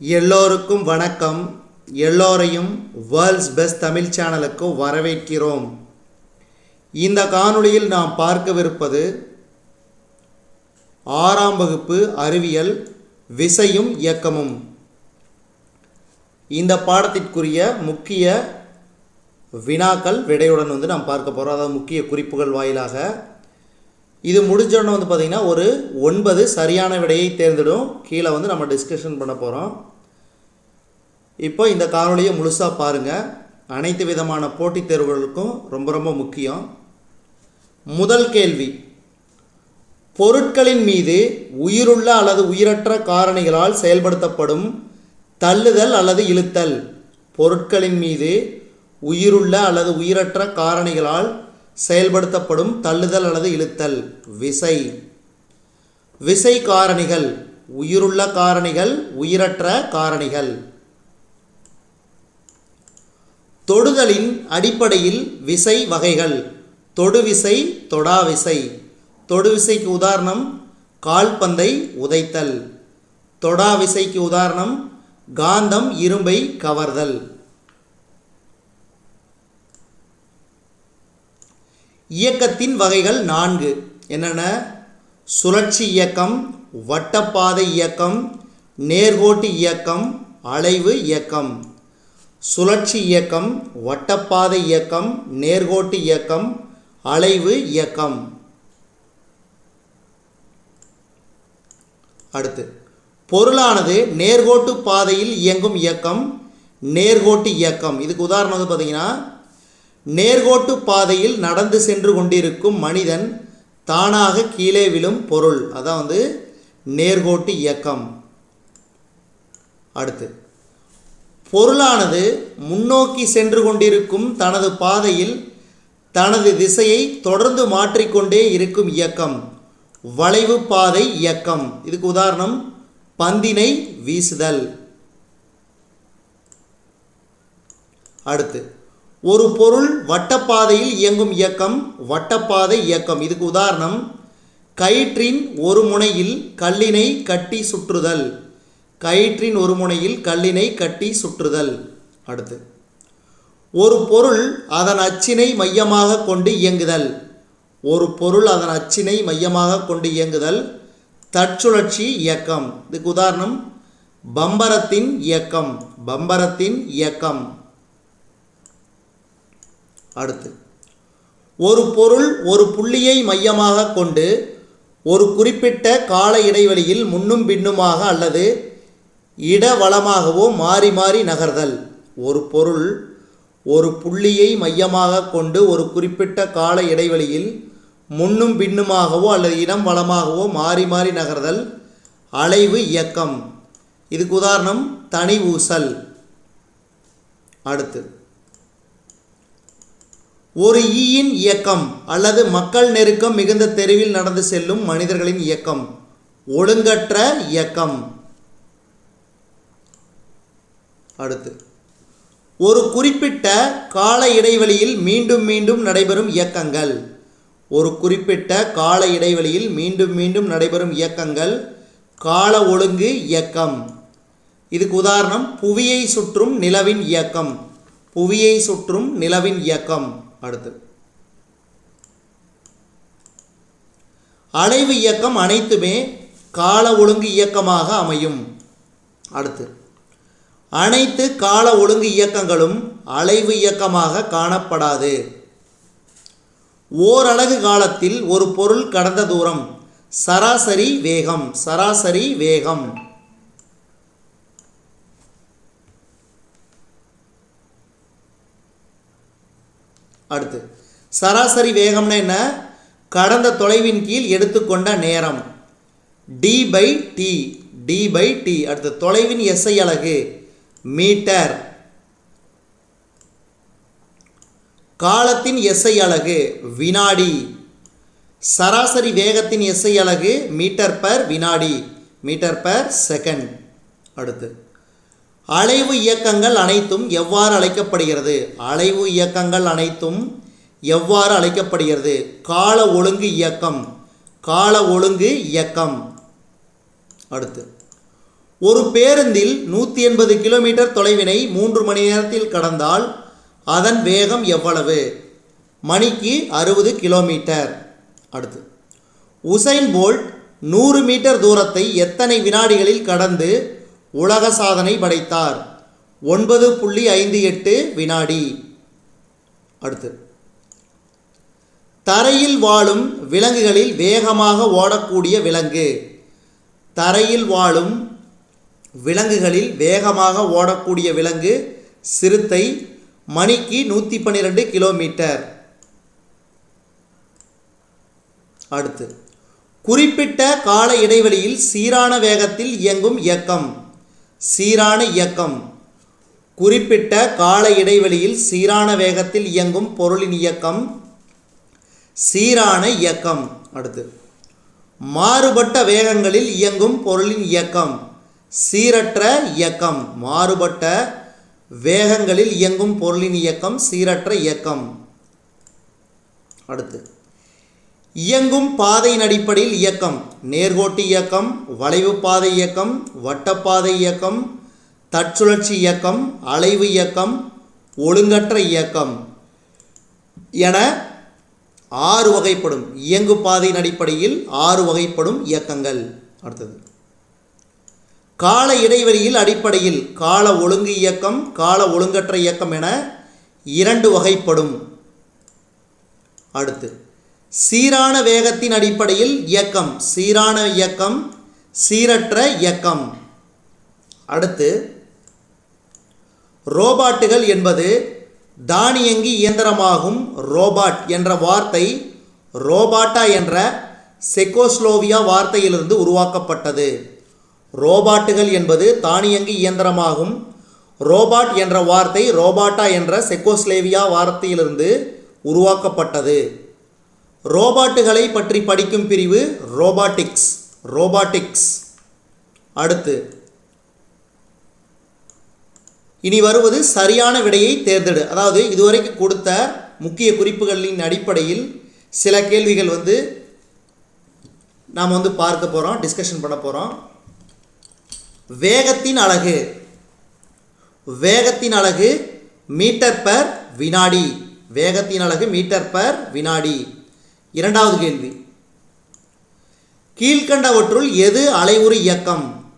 எல்லோருக்கும் வணக்கம். எல்லோரையும் வேர்ல்ட்ஸ் பெஸ்ட் தமிழ் சேனலுக்கு வரவேற்கிறோம். இந்த காணொளியில் நாம் பார்க்கவிருப்பது ஆறாம் வகுப்பு அறிவியல் விசையும் இயக்கமும். இந்த பாடத்திற்குரிய முக்கிய வினாக்கள் விடையுடன் வந்து நாம் பார்க்க போகிறோம் அதாவது முக்கிய குறிப்புகள் வாயிலாக. இது முடிஞ்சோடனே வந்து பார்த்திங்கன்னா ஒரு ஒன்பது சரியான விடையை தேர்ந்தெடும். கீழே வந்து நம்ம டிஸ்கஷன் பண்ண போகிறோம் இப்போ இந்த காணொலியை முழுசாக பாருங்கள் அனைத்து விதமான போட்டித் தேர்வுகளுக்கும் ரொம்ப ரொம்ப முக்கியம். முதல் கேள்வி. பொருட்களின் மீது உயிருள்ள அல்லது உயிரற்ற காரணிகளால் செயல்படுத்தப்படும் தள்ளுதல் அல்லது இழுத்தல். பொருட்களின் மீது உயிருள்ள அல்லது உயிரற்ற காரணிகளால் செயல்படுத்தப்படும் தள்ளுதல் அல்லது இழுத்தல். விசை. விசை காரணிகள். உயிருள்ள காரணிகள் உயிரற்ற காரணிகள். தொடுதலின் அடிப்படையில் விசை வகைகள். தொடுவிசை தொடாவிசை. தொடுவிசைக்கு உதாரணம் கால்பந்தை உதைத்தல். தொடாவிசைக்கு உதாரணம் காந்தம் இரும்பை கவர்தல். இயக்கத்தின் வகைகள் நான்கு. என்னென்ன? சுழற்சி இயக்கம் வட்டப்பாதை இயக்கம் நேர்கோட்டு இயக்கம் அலைவு இயக்கம். சுழற்சி இயக்கம் வட்டப்பாதை இயக்கம் நேர்கோட்டு இயக்கம் அலைவு இயக்கம். அடுத்து பொருளானது நேர்கோட்டு பாதையில் இயங்கும் இயக்கம் நேர்கோட்டு இயக்கம். இதுக்கு உதாரணம் வந்து பார்த்தீங்கன்னா நேர்கோட்டு பாதையில் நடந்து சென்று கொண்டிருக்கும் மனிதன் தானாக கீழே விழும் பொருள். அதான் வந்து நேர்கோட்டு இயக்கம். அடுத்து பொருளானது முன்னோக்கி சென்று கொண்டிருக்கும் தனது பாதையில் தனது திசையை தொடர்ந்து மாற்றிக்கொண்டே இருக்கும் இயக்கம். வளைவு பாதை இயக்கம். இதுக்கு உதாரணம் பந்தினை வீசுதல். அடுத்து ஒரு பொருள் வட்டப்பாதையில் இயங்கும் இயக்கம் வட்டப்பாதை இயக்கம். இதுக்கு உதாரணம் கயிற்றின் ஒரு முனையில் கல்லினை கட்டி சுற்றுதல். கயிற்றின் ஒரு முனையில் கல்லினை கட்டி சுற்றுதல். அடுத்து ஒரு பொருள் அதன் அச்சினை மையமாக கொண்டு இயங்குதல். ஒரு பொருள் அதன் அச்சினை மையமாக கொண்டு இயங்குதல். தற்சுழற்சி இயக்கம். இதுக்கு உதாரணம் பம்பரத்தின் இயக்கம். பம்பரத்தின் இயக்கம். அடுத்து ஒரு பொருள் ஒரு புள்ளியை மையமாக கொண்டு ஒரு குறிப்பிட்ட கால இடைவெளியில் முன்னும் பின்னுமாக அல்லது இடவளமாகவோ மாறி மாறி நகர்தல். ஒரு பொருள் ஒரு புள்ளியை மையமாக கொண்டு ஒரு குறிப்பிட்ட கால இடைவெளியில் முன்னும் பின்னுமாகவோ அல்லது இடம் வளமாகவோ மாறி மாறி நகர்தல். அலைவு இயக்கம். இதுக்கு உதாரணம் தனி ஊசல். அடுத்து. ஒரு ஈயின் இயக்கம் அல்லது மக்கள் நெருக்கம் மிகுந்த தெருவில் நடந்து செல்லும் மனிதர்களின் இயக்கம். ஒழுங்கற்ற இயக்கம். அடுத்து. ஒரு குறிப்பிட்ட கால இடைவெளியில் மீண்டும் மீண்டும் நடைபெறும் இயக்கங்கள். ஒரு குறிப்பிட்ட கால இடைவெளியில் மீண்டும் மீண்டும் நடைபெறும் இயக்கங்கள். கால ஒழுங்கு இயக்கம். இதுக்கு உதாரணம் புவியை சுற்றும் நிலவின் இயக்கம். புவியை சுற்றும் நிலவின் இயக்கம். அடுத்து. அலைவு இயக்கம் அனைத்துமே கால ஒழுங்கு இயக்கமாக அமையும். அடுத்து. அனைத்து கால ஒழுங்கு இயக்கங்களும் அலைவு இயக்கமாக காணப்படாது. ஓரலகு காலத்தில் ஒரு பொருள் கடந்த தூரம். சராசரி வேகம் சராசரி வேகம். அடுத்து சராசரி வேகம்னா என்ன? கடந்த தொலைவின் கீழ் எடுத்துக்கொண்ட நேரம். D by T T by T அடுத்து தொலைவின் எஸ்ஐ அலகு. மீட்டர். காலத்தின் எஸ்ஐ அலகு வினாடி. சராசரி வேகத்தின் எஸ்ஐ அலகு மீட்டர் பர் வினாடி மீட்டர் பர் செகண்ட். அடுத்து அலைவு இயக்கங்கள் அனைத்தும் எவ்வாறு அழைக்கப்படுகிறது? அலைவு இயக்கங்கள் அனைத்தும் எவ்வாறு அழைக்கப்படுகிறது? கால ஒழுங்கு இயக்கம் கால ஒழுங்கு இயக்கம். அடுத்து ஒரு பேருந்தில் நூற்றி எண்பது கிலோமீட்டர் தொலைவினை மூன்று மணி நேரத்தில் கடந்தால் அதன் வேகம் எவ்வளவு? மணிக்கு அறுபது கிலோமீட்டர். அடுத்து. உசைன் போல்ட் நூறு மீட்டர் தூரத்தை எத்தனை வினாடிகளில் கடந்து உலக சாதனை படைத்தார்? ஒன்பது புள்ளி ஐந்து எட்டு வினாடி. அடுத்து. தரையில் வாழும் விலங்குகளில் வேகமாக ஓடக்கூடிய விலங்கு. தரையில் வாழும் விலங்குகளில் வேகமாக ஓடக்கூடிய விலங்கு சிறுத்தை மணிக்கு நூற்றி பன்னிரெண்டு கிலோமீட்டர். அடுத்து குறிப்பிட்ட கால இடைவெளியில் சீரான வேகத்தில் இயங்கும் இயக்கம். சீரான இயக்கம். குறிப்பிட்ட கால இடைவெளியில் சீரான வேகத்தில் இயங்கும் பொருளின் இயக்கம். சீரான இயக்கம். அடுத்து மாறுபட்ட வேகங்களில் இயங்கும் பொருளின் இயக்கம். சீரற்ற இயக்கம் மாறுபட்ட வேகங்களில் இயங்கும் பொருளின் இயக்கம் சீரற்ற இயக்கம். அடுத்து இயங்கும் பாதையின் அடிப்படையில் இயக்கம் நேர்கோட்டு இயக்கம் வளைவு பாதை இயக்கம் வட்டப்பாதை இயக்கம் தற்சுழற்சி இயக்கம் அலைவு இயக்கம் ஒழுங்கற்ற இயக்கம் என ஆறு வகைப்படும். இயங்கு பாதையின் அடிப்படையில் ஆறு வகைப்படும் இயக்கங்கள். அடுத்தது கால இடைவெளியில் அடிப்படையில் கால ஒழுங்கு இயக்கம் கால ஒழுங்கற்ற இயக்கம் என இரண்டு வகைப்படும். அடுத்து சீரான வேகத்தின் அடிப்படையில் இயக்கம் சீரான இயக்கம் சீரற்ற இயக்கம். அடுத்து ரோபாட்டுகள் என்பது தானியங்கி இயந்திரமாகும் ரோபாட் என்ற வார்த்தை ரோபாட்டா என்ற செக்கோஸ்லோவியா வார்த்தையிலிருந்து உருவாக்கப்பட்டது. ரோபாட்டுகள் என்பது தானியங்கி இயந்திரமாகும். ரோபாட் என்ற வார்த்தை ரோபாட்டா என்ற செக்கோஸ்லேவியா வார்த்தையிலிருந்து உருவாக்கப்பட்டது. ரோபாட்டுகளை பற்றி படிக்கும் பிரிவு ரோபாட்டிக்ஸ் ரோபாட்டிக்ஸ். அடுத்து இனி வருவது சரியான விடையை தேர்ந்தெடு. அதாவது இதுவரைக்கும் கொடுத்த முக்கிய குறிப்புகளின் அடிப்படையில் சில கேள்விகள் வந்து நாம் வந்து பார்க்க போகிறோம் டிஸ்கஷன் பண்ண போகிறோம் வேகத்தின் அலகு. வேகத்தின் அலகு மீட்டர் பர் வினாடி. வேகத்தின் அலகு மீட்டர் பர் வினாடி. இரண்டாவது கேள்வி. கீழ்கண்டவற்றுள் எது அலைவுறு இயக்கம்?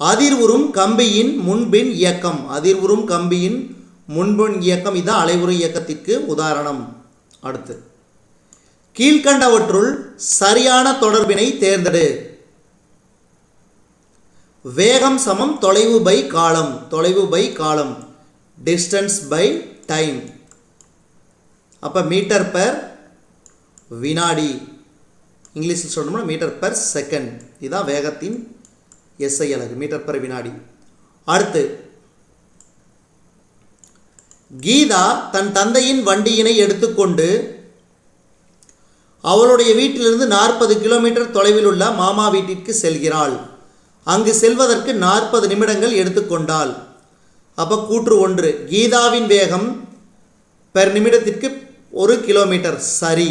அதிர்வுறும் கம்பியின் முன்பின் இயக்கம். அதிர்வுறும் கம்பியின் முன்பின் இயக்கம். இதுதான் அலைவுறு இயக்கத்திற்கு உதாரணம். அடுத்து. கீழ்கண்டவற்றுள் சரியான தொடர்பினை தேர்ந்தெடு. வேகம் சமம் தொலைவு பை காலம். தொலைவு பை காலம். டிஸ்டன்ஸ் பை டைம் அப்போ மீட்டர் பர் வினாடி. இங்கிலீஷில் சொல்லணும்னா மீட்டர் பர் செகண்ட் இதுதான் வேகத்தின் எஸ்ஐ அலகு மீட்டர் பர் வினாடி. அடுத்து கீதா தன் தந்தையின் வண்டியினை எடுத்துக்கொண்டு அவளுடைய வீட்டிலிருந்து நாற்பது கிலோமீட்டர் தொலைவில் உள்ள மாமா வீட்டிற்கு செல்கிறாள். அங்கு செல்வதற்கு நாற்பது நிமிடங்கள் எடுத்துக்கொண்டாள். அப்போ கூற்று ஒன்று கீதாவின் வேகம் பெர் நிமிடத்திற்கு ஒரு கிலோமீட்டர் சரி.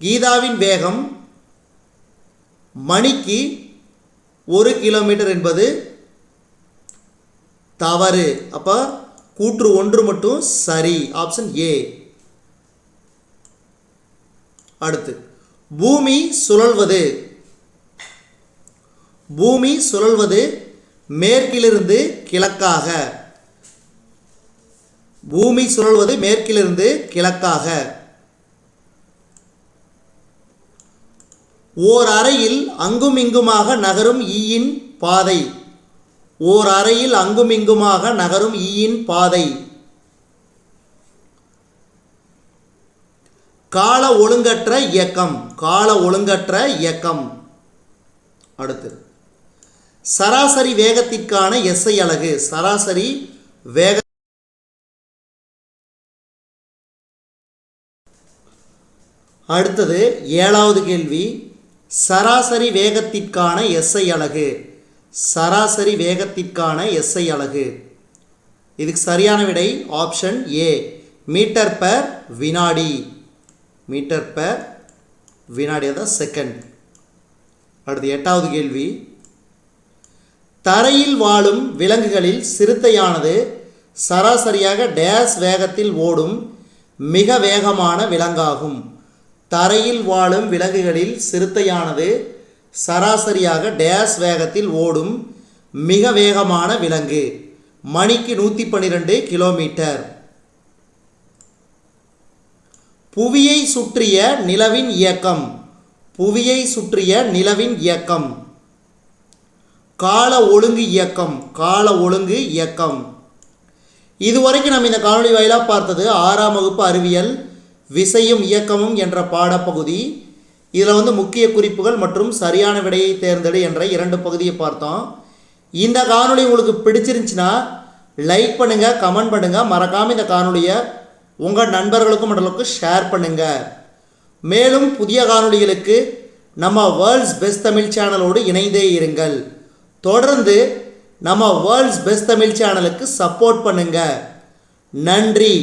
கீதாவின் வேகம் மணிக்கு ஒரு கிலோமீட்டர் என்பது தவறு. அப்போ கூற்று ஒன்று மட்டும் சரி ஆப்ஷன் ஏ அடுத்து பூமி சுழல்வது. பூமி சுழல்வது மேற்கிலிருந்து கிழக்காக. பூமி சுழல்வது மேற்கிலிருந்து கிழக்காக. ஓர் அறையில் அங்கும் இங்குமாக நகரும் ஈயின் பாதை. ஓர் அறையில் அங்கும் இங்குமாக நகரும் ஈயின் பாதை. கால ஒழுங்கற்ற இயக்கம். கால ஒழுங்கற்ற இயக்கம். அடுத்து சராசரி வேகத்திற்கான எஸ்ஐ அலகு. சராசரி வேக அடுத்தது ஏழாவது கேள்வி. சராசரி வேகத்திற்கான எஸ்ஐ அலகு. சராசரி வேகத்திற்கான எஸ்ஐ அலகு. இதுக்கு சரியான விடை ஆப்ஷன் ஏ மீட்டர் பர் வினாடி. மீட்டர் பர் வினாடி அதான் செகண்ட். அடுத்து எட்டாவது கேள்வி. தரையில் வாழும் விலங்குகளில் சிறுத்தையானது சராசரியாக டேஸ் வேகத்தில் ஓடும் மிக வேகமான விலங்காகும். தரையில் வாழும் விலங்குகளில் சிறுத்தையானது சராசரியாக டேஸ் வேகத்தில் ஓடும் மிக வேகமான விலங்கு. மணிக்கு நூற்றி பன்னிரெண்டு கிலோமீட்டர். புவியை சுற்றிய நிலவின் இயக்கம். புவியை சுற்றிய நிலவின் இயக்கம். கால ஒழுங்கு இயக்கம் கால ஒழுங்கு இயக்கம். இதுவரைக்கும் நம்ம இந்த காணொலி வாயிலாக பார்த்தது ஆறாம் வகுப்பு அறிவியல் விசையும் இயக்கமும் என்ற பாடப்பகுதி. இதில் வந்து முக்கிய குறிப்புகள் மற்றும் சரியான விடையை தேர்ந்தெடு என்ற இரண்டு பகுதியை பார்த்தோம். இந்த காணொளி உங்களுக்கு பிடிச்சிருந்துச்சுன்னா லைக் பண்ணுங்கள் கமெண்ட் பண்ணுங்கள் மறக்காமல் இந்த காணொலியை உங்கள் நண்பர்களுக்கும் மற்றவர்களுக்கும் ஷேர் பண்ணுங்கள் மேலும் புதிய காணொலிகளுக்கு நம்ம வேர்ல்ட்ஸ் பெஸ்ட் தமிழ் சேனலோடு இணைந்தே இருங்கள். தொடர்ந்து நம்ம வேர்ல்ட்ஸ் பெஸ்ட் தமிழ் சேனலுக்கு சப்போர்ட் பண்ணுங்கள் நன்றி.